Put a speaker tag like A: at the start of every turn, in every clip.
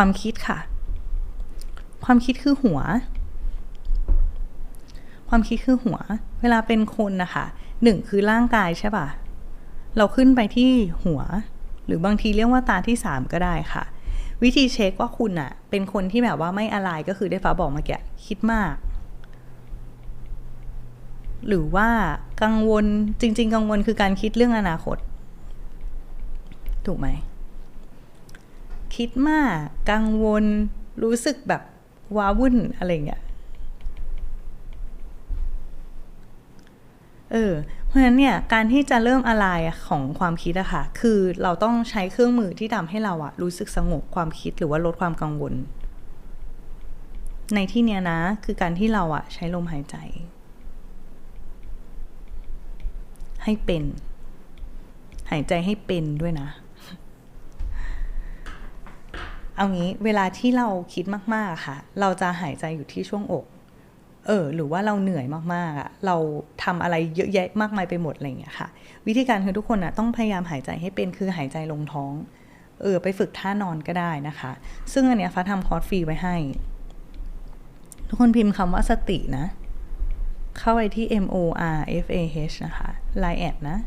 A: ความคิดค่ะ ความคิดคือหัว ความคิดคือหัว เวลาเป็นคนนะคะหนึ่งคือร่างกายใช่ป่ะ เราขึ้นไปที่หัว หรือบางทีเรียกว่าตาที่สามก็ได้ค่ะ วิธีเช็คว่าคุณอะเป็นคนที่แบบว่าไม่อะไรก็คือได้ฟ้าบอกเมาแกะคิดมาก หรือว่ากังวลจริง ๆ กังวลคือการคิดเรื่องอนาคต ถูกไหม คิดมาก กังวล รู้สึกแบบว้าวุ่นอะไรเงี้ย เออ เพราะฉะนั้นเนี่ย การที่จะเริ่มอะไรของความคิดอะค่ะ คือเราต้องใช้เครื่องมือที่ทำให้เราอะรู้สึกสงบความคิดหรือว่าลดความกังวล ในที่เนี้ยนะ คือการที่เราอะใช้ลมหายใจ ให้เป็น หายใจให้เป็นด้วยนะ เอางี้เวลาที่เราคิดมากๆค่ะ เราจะหายใจอยู่ที่ช่วงอก เออ หรือว่าเราเหนื่อยมากๆอะเราทำอะไรเยอะแยะมากมายไปหมดอะไรอย่างเงี้ยค่ะ วิธีการคือทุกคนอะต้องพยายามหายใจให้เป็นคือหายใจลงท้อง เออ ไปฝึกท่านอนก็ได้นะคะ ซึ่งอันเนี้ยฟ้าทำคอร์สฟรีไว้ให้ ทุกคนพิมพ์คำว่าสตินะ เข้าไปที่ M O R F A H นะคะ l i แอดนะ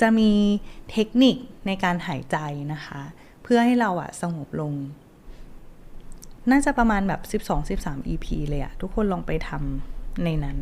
A: จะมีเทคนิคในการหายใจนะคะ เพื่อให้เราอะสงบลง น่าจะประมาณแบบ 12-13 EP เลยอะทุกคนลองไปทำในนั้น